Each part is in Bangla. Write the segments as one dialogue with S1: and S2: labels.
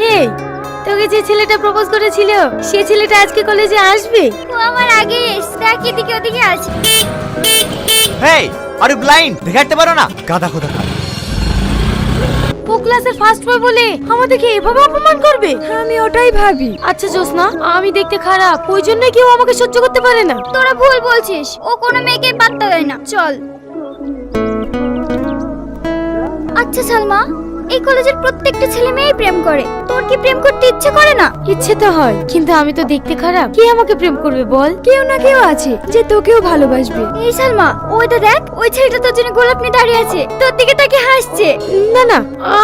S1: হে তোকে যে ছেলেটা প্রপোজ করেছিল সে ছেলেটা আজকে কলেজে আসবে?
S2: ও আমার আগে দেখ এদিকে ওদিকে আছে।
S3: হেই আর ইউ ব্লাইন্ড দেখে পারো না? গাদা খোদা
S1: ও ক্লাসের ফার্স্ট বয় বলে আমাদেরকে এভাবে অপমান করবে? আমি ওটাই ভাবি। আচ্ছা জোসনা আমি দেখতে খারাপ ওই জন্যই কেউ আমাকে সহ্য করতে পারে না?
S2: তোরা ভুল বলছিস ও কোনো মেয়েকে পাত্তা দেয় না চল। আচ্ছা সালমা এই কলেজের প্রত্যেকটা ছেলে মেয়েই প্রেম করে। তোর কি প্রেম করতে ইচ্ছে করে না?
S1: ইচ্ছে তো হয় কিন্তু আমি তো দেখতে খারাপ। কে আমাকে প্রেম করবে বল?
S2: কেউ না কেউ আছে যে তোকেও ভালোবাসবে। এই সালমা ওইটা দেখ ওই ছেলেটা তোর জন্য গোলাপ নিয়ে দাঁড়িয়ে আছে। তোর দিকে তাকে হাসছে।
S1: না না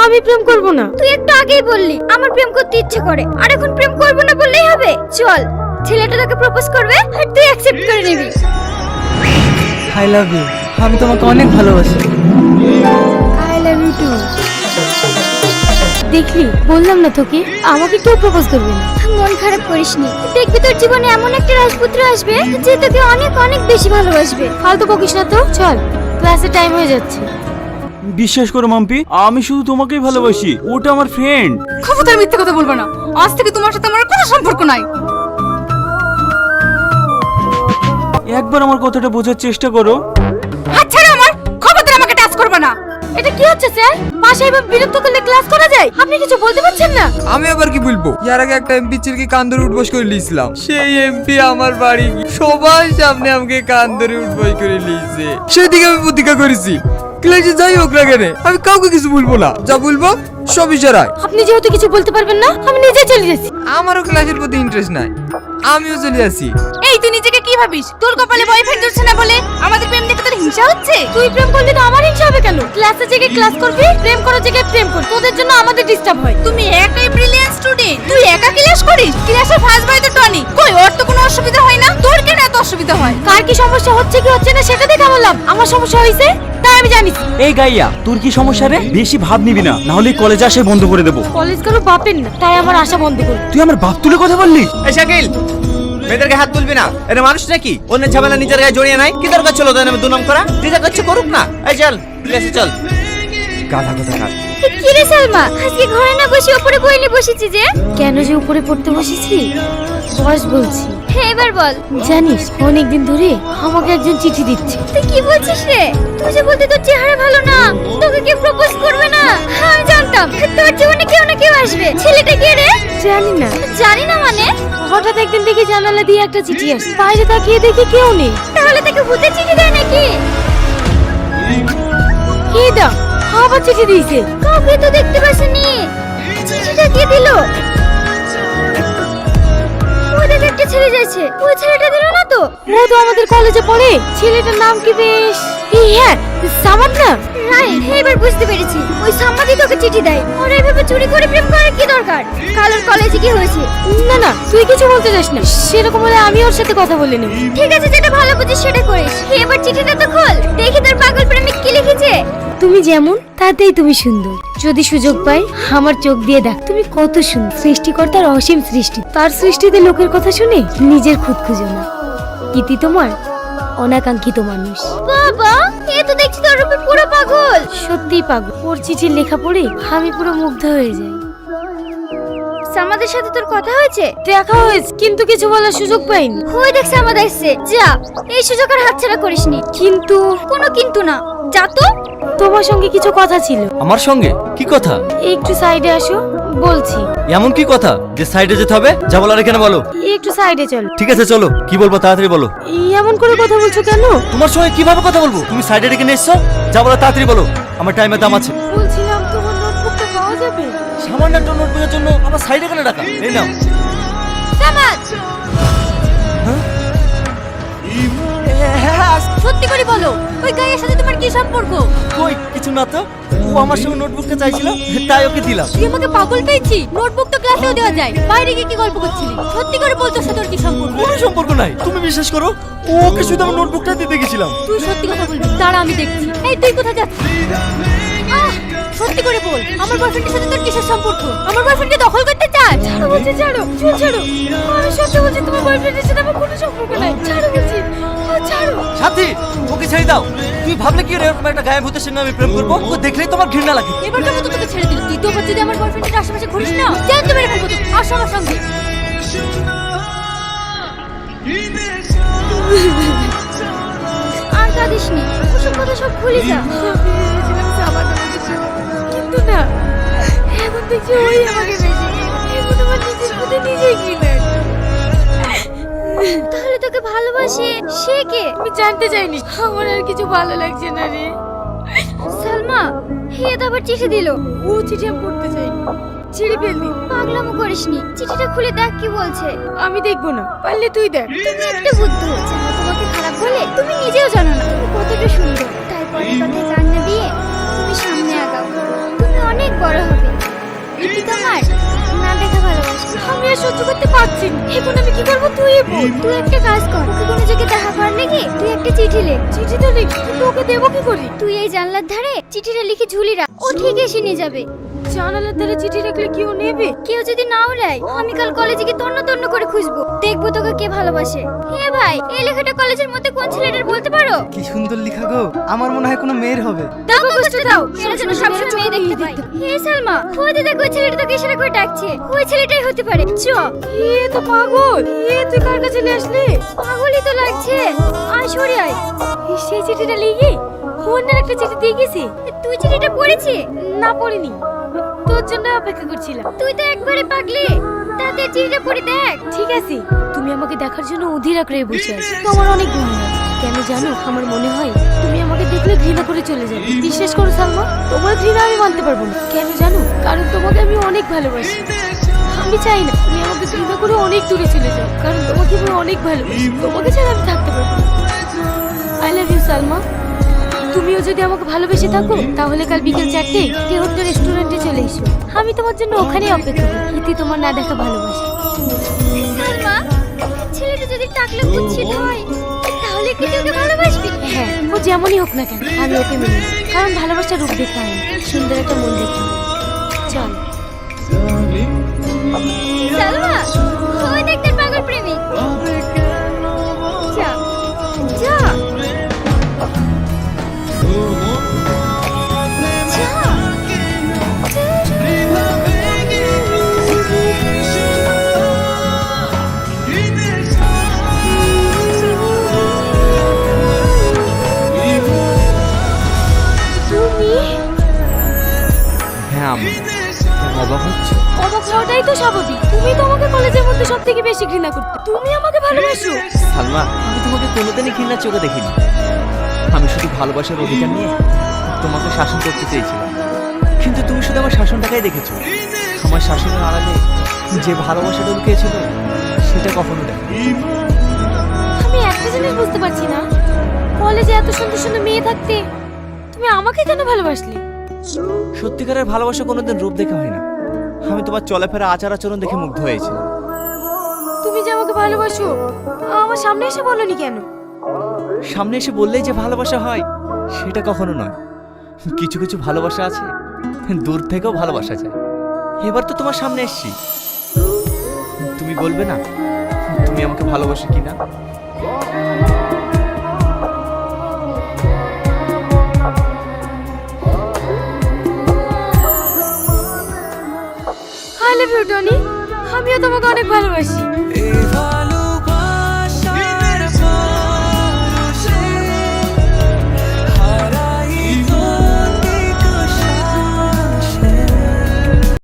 S1: আমি প্রেম করব না।
S2: তুই একটু আগেই বললি আমার প্রেম করতে ইচ্ছে করে। আর এখন প্রেম করব না বললেই হবে। চল ছেলেটা তোকে প্রপোজ করবে আর তুই অ্যাকসেপ্ট করে নিবি।
S4: আই লাভ ইউ আমি তোমাকে অনেক ভালোবাসি।
S1: দেখলি? বললাম না তোকে আমাকে কেউ প্রপোজ করবে না।
S2: মন খারাপ করিসনি দেখবি তোর জীবনে এমন একটা রাজপুত্র আসবে যে তোকে অনেক অনেক বেশি ভালোবাসবে।
S1: ফালতু বকিস না তো চল ক্লাসের টাইম হয়ে যাচ্ছে।
S5: বিশ্বাস করো মাম্পি আমি শুধু তোমাকেই ভালোবাসি ওটা আমার ফ্রেন্ড
S6: খবরদার মিথ্যে কথা বলব না। আজ থেকে তোমার সাথে আমার কোনো সম্পর্ক নাই।
S5: একবার আমার কথাটা বোঝার চেষ্টা করো।
S1: স্যার পাশে এবার বিরক্ত করলে ক্লাস করা যায়? আপনি কিছু বলতে পারছেন না?
S4: আমি আবার কি বলব? ইয়ার আগে একটা এমপি ছেলেকে কান ধরে উঠবস করে লিয়েছিলাম। সেই এমপি আমার বাড়ি সবার সামনে আমাকে কান ধরে উঠবস করে লিয়েছে। সেদিকে আমি প্রতিজ্ঞা করেছি। ক্লাসে যাই হোক না কেন আমি কাউকে কিছু বলব না। যা বলব সব ইশারায়
S1: আপনি যেহেতু কিছু বলতে পারবেন না আমি নিজে চলে যাচ্ছি।
S4: আমারও ক্লাসের প্রতি ইন্টারেস্ট নাই আমিও চলে যাচ্ছি।
S6: এই তুই নিজেকে কি ভাবিস? তোর কপালে বয়ফ্রেন্ড হচ্ছে না বলে আমাদের প্রেম দেখে তোর হিংসা হচ্ছে?
S1: তুই প্রেম করলে তো আমার হিংসা হবে কেন? ক্লাসে জেগে ক্লাস করবি প্রেম করার জেগে প্রেম কর। তোদের জন্য আমাদের ডিস্টার্ব হয়।
S6: তুমি একাই তুই একা ক্লাস করিস? ক্লাসের ফার্স্ট বয় তো টনি। কই ওর তো কোনো অসুবিধা হয় না? তোর কেন এত অসুবিধা হয়?
S1: কার কি সমস্যা হচ্ছে কি হচ্ছে না সেটা দেখে আমার লাভ আমার সমস্যা হয়েছে তাই আমি জানি
S5: এই গাইয়া তোর কি সমস্যা রে? বেশি ভাব নিবি না না হলে কলেজে আসে বন্ধ করে দেবো।
S1: কলেজ গেল বাপের না তাই আমার আশা বন্ধ করি।
S5: তুই আমার বাপ তুলে কথা বললি?
S3: এই শাকিল মেয়েদেরকে হাত তুলবি না। এটা মানুষ নাকি? অন্যের ঝামেলা নিজের গায়ে জড়িয়ে নাই? কি দরকার ছিল তাই নামে দুনাম করা? যে যা করছে করুক না। এই চল ক্লাসে চল। গাধা কথা কার
S2: সালমা আজকে ঘরে না বসে ওপরে বই নিয়ে বসেছি যে।
S1: কেন যে উপরে পড়তে বসেছি? বস বলছি।
S2: হ্যাঁ এবার বল।
S1: জানিস অনেকদিন ধরে আমাকে একজন চিঠি দিচ্ছে।
S2: তুই কি বলছিস রে? তুই যে বলতে তোর চেহারা ভালো না তোকে কেউ প্রপোজ করবে না। হ্যাঁ, জানতাম। তোর জীবনে কেউ না কেউ আসবে। ছেলেটা কে রে?
S1: জানি না।
S2: জানি না মানে?
S1: হঠাৎ একদিন দেখি জানালা দিয়ে একটা চিঠি আসে বাইরে তাকিয়ে দেখি কেউ নেই।
S2: তাহলে তাকে ভূতের চিঠি দেয় নাকি?
S1: কে দা আবার চিঠি দিয়েছে।
S2: কাউকে তো দেখতে পাসনি। চিঠিটা কে দিল? ওই দেখ একটা ছেলে যাচ্ছে। ওই ছেলেটা দিল না তো?
S1: ও তো আমাদের কলেজে পড়ে। ছেলেটার নাম কি বেশ? এই হ্যাঁ সামাদ না
S2: রাইট এবার বুঝতে পেরেছি। ওই সাম্মাদি তোকে চিঠি দেয়। ওরা এভাবে চুরি করে প্রেম করার কি দরকার? কালোর কলেজে কি হয়েছে?
S1: না না তুই কিছু বলতে চাস না। সেরকম হলে আমি ওর সাথে কথা বলে নেব।
S2: ঠিক আছে যেটা ভালো বুঝিস সেটা করিস। এবার চিঠিটা তো খোল।
S1: তুমি যেমন তাতেই তুমি সুন্দর। যদি সুযোগ পাই আমার চোখ দিয়ে দেখ তুমি কত সুন্দর। সৃষ্টিকর্তার অসীম সৃষ্টি। তার সৃষ্টিতে লোকের কথা শুনে নিজের খুদ খুঁজো না। ইতি তোমার অনাকাঙ্ক্ষিত মানুষ।
S2: বাবা এ তো দেখছি তোর উপর পুরো পাগল।
S1: সত্যিই পাগল। ওর চিঠির লেখা পড়ে আমি পুরো মুগ্ধ হয়ে যাই।
S2: সামাদের সাথে তোর কথা হয়েছে?
S1: দেখা হয়েছে কিন্তু কিছু বলার সুযোগ পাইনি।
S2: ওই দেখ সামাদ এসছে যা এই সুযোগ আর হাতছাড়া করিসনি।
S1: কিন্তু
S2: কোনো কিন্তু না। যা তো
S1: তোমার সঙ্গে কিছু কথা ছিল।
S3: আমার সঙ্গে? কি কথা?
S1: একটু সাইডে আসো বলছি।
S3: এমন কি কথা? যে সাইডে যেতে হবে? যা বলার এখানে বলো।
S1: একটু সাইডে চলো।
S3: ঠিক আছে চলো। কি বলব তাড়াতাড়ি বলো।
S1: এমন করে কথা বলছো কেন?
S3: তোমার সঙ্গে কীভাবে কথা বলব? তুমি সাইডে রেখে নিয়ে এসছো? যা বলো তাড়াতাড়ি বলো। আমার টাইমের দাম আছে।
S1: বলছিলাম তোমার নোটবুকটা পাওয়া যাবে?
S3: সামান্য একটা নোটবুকের জন্য আমার সাইডে কেন টাকা এই নাও।
S6: সামাদ সত্যি করে বলো ওই গায়ের সাথে তোমার কি সম্পর্ক?
S3: কই কিছু না তো। ও আমার সঙ্গে নোটবুকটা চাইছিল তাই ওকে দিলাম।
S6: তুই আমাকে পাগল পেয়েছি নোটবুক তো ক্লাসেও দেওয়া যায় বাইরে গিয়ে কি গল্প করছিলি? সত্যি করে বল তোর সাথে ওর কি সম্পর্ক?
S3: কোনো সম্পর্ক নাই। তুমি বিশ্বাস করো ও ওকে শুধু আমার নোটবুকটা দিতে গেছিলাম।
S6: তুই সত্যি কথা বলবি? তারা আমি দেখছি। এই তুই কোথায় যাচ্ছিস? আহ, সত্যি করে বল আমার বয়ফ্রেন্ডের সাথে তোর কিসের সম্পর্ক? আমার বয়ফ্রেন্ডকে দখল করতে চাস?
S1: ছাড়ো বলছি ছাড়ো চুল ছাড়ো। আমি সত্যি বলছি তোমার বয়ফ্রেন্ডের সাথে আমার কোনো সম্পর্ক নাই। ছাড়ো বলছি।
S3: সাথী ওকে ছেড়ে দাও। তুই ভাবলে কি এরকম একটা গায়ে ভূতের সঙ্গে আমি প্রেম করব? ও দেখলেই তোমার ঘৃণা লাগে।
S6: এবার কেমন তোকে ছেড়ে দিল। তুই তো যদি আমার বয়ফ্রেন্ডের আশেপাশে ঘুরিস না যা সঙ্গে।
S2: আর কাঁদিস নি। ওসব কথা সব ভুলে যা।
S1: কিন্তু না এখন দেখছি ওই আমাকে বেশি এখন আমার নিজের প্রতি নিজেই
S2: তাহলে তোকে ভালোবাসে? সে কে?
S1: আমি জানতে চাইনি। আমার আর কিছু ভালো লাগছে না রে।
S2: সালমা হে তো আবার চিঠি দিল।
S1: ও চিঠি আমি পড়তে চাই ছিঁড়ে ফেলবি
S2: পাগলামো করিসনি। চিঠিটা খুলে দেখ কি বলছে।
S1: আমি দেখব না। পারলে তুই দেখ।
S2: তুমি একটা বুদ্ধ। তোমাকে খারাপ বলে তুমি
S1: আর সহ্য করতে পারছি এখন আমি কি করব? তুই বল।
S2: তুই একটা কাজ কর। ওকে কোনো জায়গায় দেখা পারলে নাকি? তুই একটা চিঠি লেখ
S1: চিঠি তো লিখ। কিন্তু ওকে দেবো কি করি?
S2: তুই এই জানলার ধারে চিঠিটা লিখে ঝুলি রাখ। ও ঠিক এসে নিয়ে যাবে।
S1: জানালার ধারে চিঠি রাখলে কি ও নেবে?
S2: কেউ যদি নাও নেয় আমি কাল কলেজে গিয়ে তন্ন তন্ন করে খুঁজবো। দেখব তোকে কে ভালোবাসে। হে ভাই এই লেখাটা কলেজের মধ্যে কোন ছেলেটার বলতে পারো?
S7: কি সুন্দর লেখা গো। আমার মনে হয় কোনো মেয়ের হবে।
S2: দাও কাগজটা দাও। এরা যেন সবসময় মেয়ে দেখতে পাই হে সালমা ওই দেখো ওই ছেলেটা তোকে ইশারা করে ডাকছে। ওই ছেলেটাই হতে পারে। চ।
S1: এ তো পাগল। এ তুই কার কাছে নিয়ে আসলি?
S2: পাগলই তো লাগছে। আয় সরে আয়।
S1: সেই চিঠিটা লিখে? অন্যের একটা চিঠি দিয়ে গেছি।
S2: তুই চিঠিটা পড়েছি?
S1: না পড়িনি। তোর জন্য অপেক্ষা করছিলাম।
S2: তুই তো একবারে পাগলি। তাতে চিঠিটা পড়ে দেখ।
S1: ঠিক আছে, তুমি আমাকে দেখার জন্য অধীর আগ্রহে বসে আছো। তোমার অনেক ধন্যবাদ কেন জানো, আমার মনে হয় তুমি আমাকে দেখলে ঘৃণা করে চলে যাবে। বিশ্বাস করো, সালমা, তোমার ঘৃণা আমি মানতে পারব না। কেন জানো, কারণ তোমাকে আমি অনেক ভালোবাসি। আমি চাই না তুমি আমাকে ঘৃণা করে অনেক দূরে চলে যাও। কারণ তোমাকে আমি অনেক ভালোবাসি। তোমাকে ছাড়া আমি থাকতে পারব আই লাভ ইউ সালমা। তুমিও যদি আমাকে ভালোবেসে থাকো তাহলে কাল বিকেল চারটে তেহট্ট রেস্টুরেন্টে চলে এসো। আমি তোমার জন্য ওখানেই অপেক্ষা করি ইতি তোমার না দেখা ভালোবাসি।
S2: ছেলেটা যদি টাকলে কুচ্ছিত হয় তাহলে কি তোকে ভালোবাসবি?
S1: হ্যাঁ ও যেমনই হোক না কেন আমি ওকে মেনে কারণ ভালোবাসার রূপ দেখতে হয় সুন্দর একটা মন দেখতে হয় চল।
S2: সালমা
S3: আমি অবাক হচ্ছে।
S1: অবাক হওয়াটাই তো স্বাভাবিক। তুমি তো আমাকে কলেজের মধ্যে সব থেকে বেশি ঘৃণা করতে। তুমি আমাকে ভালোবাসো।
S3: সালমা আমি তোমাকে কোনোদিনই ঘৃণার চোখে দেখিনি। আমি শুধু ভালোবাসার অধিকার নিয়ে তোমাকে শাসন করতে চেয়েছিলাম। কিন্তু তুমি শুধু আমার শাসনটাকেই দেখেছ। আমার শাসনের আড়ালে যে ভালোবাসাটা লুকিয়েছিল সেটা কখনো দেখো
S1: আমি একটা জিনিস বুঝতে পারছি না। কলেজে এত সুন্দর সুন্দর মেয়ে থাকতে তুমি আমাকে কেন ভালোবাসলে?
S3: সত্যিকারের ভালোবাসা কোনোদিন রূপ দেখে হয় না। আমি তোমার চলাফেরা আচার আচরণ দেখে মুগ্ধ হয়েছি।
S1: তুমি যে আমাকে ভালোবাসো আমার সামনে এসে বলনি কেন?
S3: সামনে এসে বললেই যে ভালোবাসা হয় সেটা কখনো নয়। কিছু কিছু ভালোবাসা আছে দূর থেকেও ভালোবাসা যায়। এবার তো তোমার সামনে এসছি। তুমি বলবে না তুমি আমাকে ভালোবাসো কিনা?
S1: I love you Tony. আমিও তোমাকে অনেক ভালোবাসি।